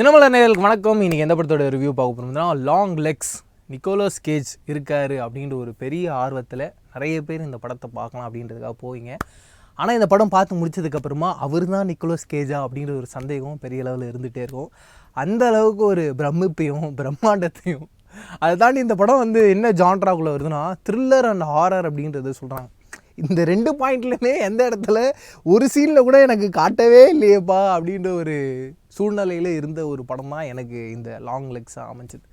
தினமல நேர்களுக்கு வணக்கம். இன்றைக்கி எந்த படத்தோட ரிவ்யூ பார்க்க போகிறோம்னா லாங் லெக்ஸ் நிக்கோலோஸ் கேஜ் இருக்கார் அப்படின்ற ஒரு பெரிய ஆர்வத்தில் நிறைய பேர் இந்த படத்தை பார்க்கலாம் அப்படின்றதுக்காக போவீங்க. ஆனால் இந்த படம் பார்த்து முடிச்சதுக்கப்புறமா அவர் தான் நிக்கோலஸ் கேஜா அப்படின்ற ஒரு சந்தேகம் பெரிய அளவில் இருந்துகிட்டே இருக்கும். அந்த அளவுக்கு ஒரு பிரமிப்பையும் பிரம்மாண்டத்தையும் அதை தாண்டி இந்த படம் வந்து என்ன ஜான்ட்ராக்குள்ளே வருதுன்னா த்ரில்லர் அண்ட் ஹாரர் அப்படின்றது சொல்கிறாங்க இந்த ரெண்டு பாயிண்ட்லையுமே எந்த இடத்துல ஒரு சீனில் கூட எனக்கு காட்டவே இல்லையேப்பா அப்படின்ற ஒரு சூழ்நிலையில் இருந்த ஒரு படம் தான் எனக்கு இந்த லாங் லெக்ஸாக அமைஞ்சது.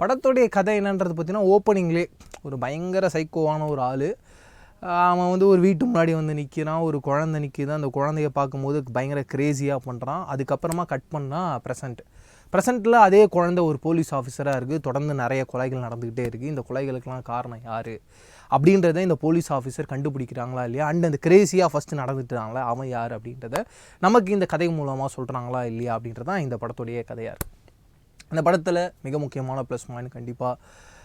படத்துடைய கதை என்னன்றது பார்த்தீங்கன்னா ஓப்பனிங்லே ஒரு பயங்கர சைக்கோவான ஒரு ஆள். அவன் வந்து ஒரு வீட்டு முன்னாடி வந்து நிற்கிறான் ஒரு குழந்தை நிற்கிது அந்த குழந்தைய பார்க்கும்போது பயங்கர க்ரேஸியாக பண்ணுறான் அதுக்கப்புறமா கட் பண்ணால் ப்ரெசண்ட் ப்ரெசென்ட்டில் அதே குழந்தை ஒரு போலீஸ் ஆஃபீஸராக இருக்குது தொடர்ந்து நிறைய கொலைகள் நடந்துக்கிட்டே இருக்குது இந்த கொலைகளுக்கெல்லாம் காரணம் யார்? அப்படின்றத இந்த போலீஸ் ஆஃபீஸர் கண்டுபிடிக்கிறாங்களா இல்லையா? அண்ட் அந்த கிரேசியாக ஃபஸ்ட்டு நடந்துட்டாங்களா? அவன் யார் அப்படின்றத நமக்கு இந்த கதை மூலமாக சொல்கிறாங்களா இல்லையா அப்படின்றது தான் இந்த படத்துடைய கதையாக இருக்குது இந்த படத்தில் மிக முக்கியமான ப்ளஸ் பாயிண்ட் கண்டிப்பாக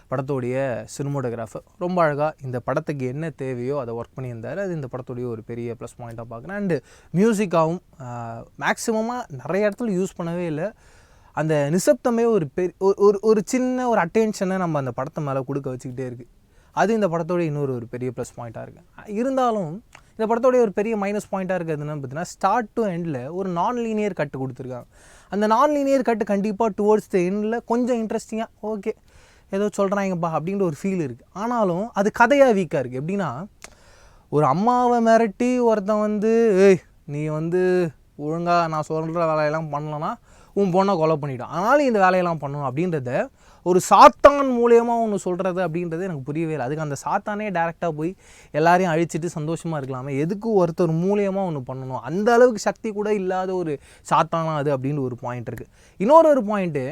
படத்துடைய சினிமோட்டோகிராஃபர் ரொம்ப அழகாக இந்த படத்துக்கு என்ன தேவையோ அதை ஒர்க் பண்ணியிருந்தார். அது இந்த படத்துடைய ஒரு பெரிய ப்ளஸ் பாயிண்ட்டாக பார்க்குறேன். அண்டு மியூசிக்காகவும் மேக்ஸிமமாக நிறைய இடத்துல யூஸ் பண்ணவே இல்லை. அந்த நிசப்தமே ஒரு பெரிய ஒரு ஒரு சின்ன ஒரு அட்டென்ஷனை நம்ம அந்த படத்தை மேலே கொடுக்க வச்சுக்கிட்டே இருக்குது அது இந்த படத்தோட இன்னொரு ஒரு பெரிய ப்ளஸ் பாயிண்ட்டாக இருக்குது இருந்தாலும் இந்த படத்தோடைய ஒரு பெரிய மைனஸ் பாயிண்ட்டாக இருக்கிறது பார்த்தீங்கன்னா ஸ்டார்ட் டு எண்டில் ஒரு நான் லீனியர் கட்டு கொடுத்துருக்காங்க. அந்த நான் லீனியர் கட்டு கண்டிப்பாக டுவோர்ட்ஸ் த எண்டில் கொஞ்சம் இன்ட்ரெஸ்டிங்காக ஓகே ஏதோ சொல்கிறாங்கப்பா அப்படின்ற ஒரு ஃபீல் இருக்குது ஆனாலும் அது கதையாக வீக்காக இருக்குது எப்படின்னா ஒரு அம்மாவை மிரட்டி ஒருத்தன் வந்து ஏய் நீ வந்து ஒழுங்காக நான் சொல்கிற வேலையெல்லாம் பண்ணலன்னா உன் பொண்ணை கொலை பண்ணிவிடும் ஆனாலும் இந்த வேலையெல்லாம் பண்ணணும் அப்படின்றத ஒரு சாத்தான் மூலியமாக ஒன்று சொல்கிறது அப்படின்றது எனக்கு புரியவே இல்லை. அதுக்கு அந்த சாத்தானே டேரெக்டாக போய் எல்லாரையும் அழிச்சிட்டு சந்தோஷமாக இருக்கலாமே. எதுக்கு ஒருத்தர் மூலியமாக ஒன்று பண்ணணும்? அந்த அளவுக்கு சக்தி கூட இல்லாத ஒரு சாத்தானா அது அப்படின்னு ஒரு பாயிண்ட் இருக்குது இன்னொரு ஒரு பாயிண்ட்டு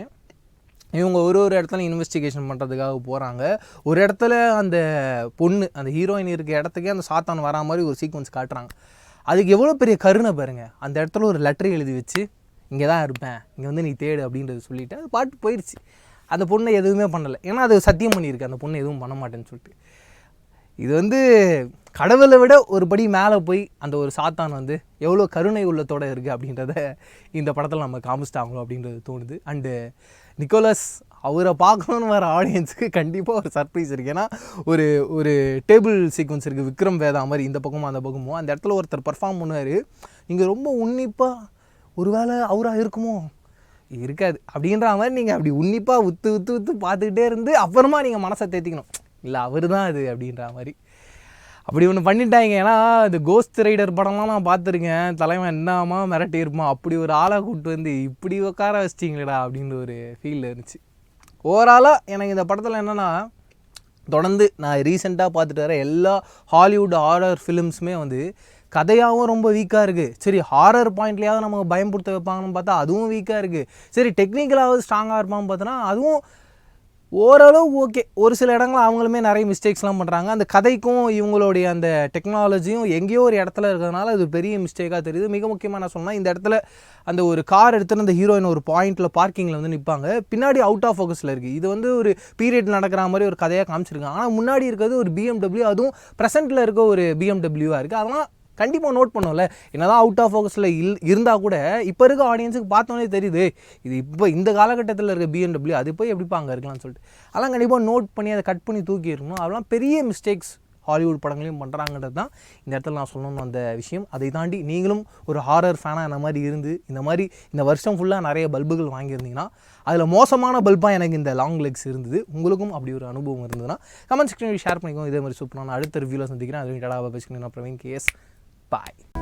இவங்க ஒரு ஒரு இடத்துல இன்வெஸ்டிகேஷன் பண்ணுறதுக்காக போகிறாங்க ஒரு இடத்துல அந்த பொண்ணு அந்த ஹீரோயின் இருக்க இடத்துக்கே அந்த சாத்தான் வரா மாதிரி ஒரு சீக்வன்ஸ் காட்டுறாங்க. அதுக்கு எவ்வளோ பெரிய கருணை பாருங்கள் அந்த இடத்துல ஒரு லெட்டர் எழுதி வச்சு இங்கே தான் இருப்பேன். இங்கே வந்து நீ தேடு அப்படின்றது சொல்லிவிட்டு அது பாட்டு போயிடுச்சு. அந்த பொண்ணை எதுவுமே பண்ணலை. ஏன்னா அது சத்தியம் பண்ணியிருக்கு. அந்த பொண்ணு எதுவும் பண்ண மாட்டேன்னு சொல்லிட்டு. இது வந்து கடவுளை விட ஒரு படி மேலே போய் அந்த ஒரு சாத்தான் வந்து எவ்வளோ கருணை உள்ளத்தோடு இருக்குது அப்படின்றத இந்த படத்தில் நம்ம காமிச்சிட்டாங்களோ அப்படின்றது தோணுது. அண்டு நிக்கோலஸ் அவரை பார்க்கணுன்னு வர ஆடியன்ஸுக்கு கண்டிப்பாக ஒரு சர்ப்ரைஸ் இருக்குது ஏன்னா ஒரு ஒரு டேபிள் சீக்வன்ஸ் இருக்குது விக்ரம் வேதா மாதிரி இந்த பக்கமும் அந்த பக்கமும். அந்த இடத்துல ஒருத்தர் பர்ஃபார்ம் பண்ணுவார். இங்கே ரொம்ப உன்னிப்பாக ஒருவேளை அவராக இருக்குமோ? இருக்காது. அப்படின்ற மாதிரி நீங்கள் அப்படி உன்னிப்பாக உத்து உத்து உத்து பார்த்துக்கிட்டே இருந்து அப்புறமா நீங்கள் மனசை தேத்திக்கணும். இல்லை அவர் தான் அது அப்படின்ற மாதிரி. அப்படி ஒன்று பண்ணிட்டாங்க. ஏன்னா இந்த கோஸ்ட் ரைடர் படம்லாம் நான் பார்த்துருக்கேன். தலைவன் என்னாமா மிரட்டி இருப்பான். அப்படி ஒரு ஆளை கூப்பிட்டு வந்து இப்படி உட்கார வச்சிட்டிங்களேடா அப்படின்ற ஒரு ஃபீல் இருந்துச்சு. ஓவராலாக எனக்கு இந்த படத்தில் என்னென்னா தொடர்ந்து நான் ரீசெண்டாக பார்த்துட்டு வர எல்லா ஹாலிவுட் ஹாரர் ஃபிலிம்ஸுமே வந்து கதையாகவும் ரொம்ப வீக்காக இருக்குது சரி ஹாரர் பாயிண்ட்லேயாவது நமக்கு பயம்படுத்த வைப்பாங்கன்னு பார்த்தா அதுவும் வீக்காக இருக்குது சரி டெக்னிக்கலாவது ஸ்ட்ராங்காக இருப்பான்னு பார்த்தோன்னா அதுவும் ஓரளவு ஓகே ஒரு சில இடங்கள் அவங்களுமே நிறைய மிஸ்டேக்ஸ்லாம் பண்ணுறாங்க அந்த கதைக்கும் இவங்களுடைய அந்த டெக்னாலஜியும் எங்கேயோ ஒரு இடத்துல இருக்கிறதுனால அது பெரிய மிஸ்டேக்காக தெரியுது. மிக முக்கியமாக நான் சொன்னால் இந்த இடத்துல அந்த ஒரு கார் எடுத்துன்னு அந்த ஹீரோயின் ஒரு பாயிண்ட்டில் பார்க்கிங்கில் வந்து நிற்பாங்க பின்னாடி அவுட் ஆஃப் ஃபோக்கஸில் இருக்குது இது வந்து ஒரு பீரியட் நடக்கிற மாதிரி ஒரு கதையாக காமிச்சிருக்காங்க. ஆனால் முன்னாடி இருக்கிறது ஒரு பிஎம்டபிள்யூ அதுவும் ப்ரெசென்ட்டில் இருக்க ஒரு பிஎம்டபிள்யூவாக இருக்குது அதெல்லாம் கண்டிப்பாக நோட் பண்ணும்ல. என்னதான் அவுட் ஆஃப் ஃபோக்கஸில் இல் இருந்தால் கூட இப்போ இருக்க ஆடியன்ஸுக்கு பார்த்தோன்னே தெரியுது இது இப்போ இந்த காலகட்டத்தில் இருக்க பிஎன்டபிள்யூ அது போய் எப்படிப்பா அங்கே இருக்கலாம்னு சொல்லிட்டு. அதெல்லாம் கண்டிப்பாக நோட் பண்ணி அதை கட் பண்ணி தூக்கி இருக்கணும் அதெல்லாம் பெரிய மிஸ்டேக்ஸ் ஹாலிவுட் படங்களையும் பண்ணுறாங்கன்றது தான் இந்த இடத்துல நான் சொல்லணும் அந்த விஷயம். அதை தாண்டி நீங்களும் ஒரு ஹாரர் ஃபேனாக இந்த மாதிரி இருந்து இந்த மாதிரி இந்த வருஷம் ஃபுல்லாக நிறைய பல்புகள் வாங்கியிருந்தீங்கன்னா அதில் மோசமான பல்பாக எனக்கு இந்த லாங் லெக்ஸ் இருந்தது. உங்களுக்கும் அப்படி ஒரு அனுபவம் இருந்ததுன்னா கமெண்ட் செக்ஷனில் ஷேர் பண்ணிக்கோங்க. இதே மாதிரி சூப்பரான அடுத்த ரிவ்யூவில் சந்திக்கிறேன். அது டடாவை பேசிக்கணும். Praveen case Bye.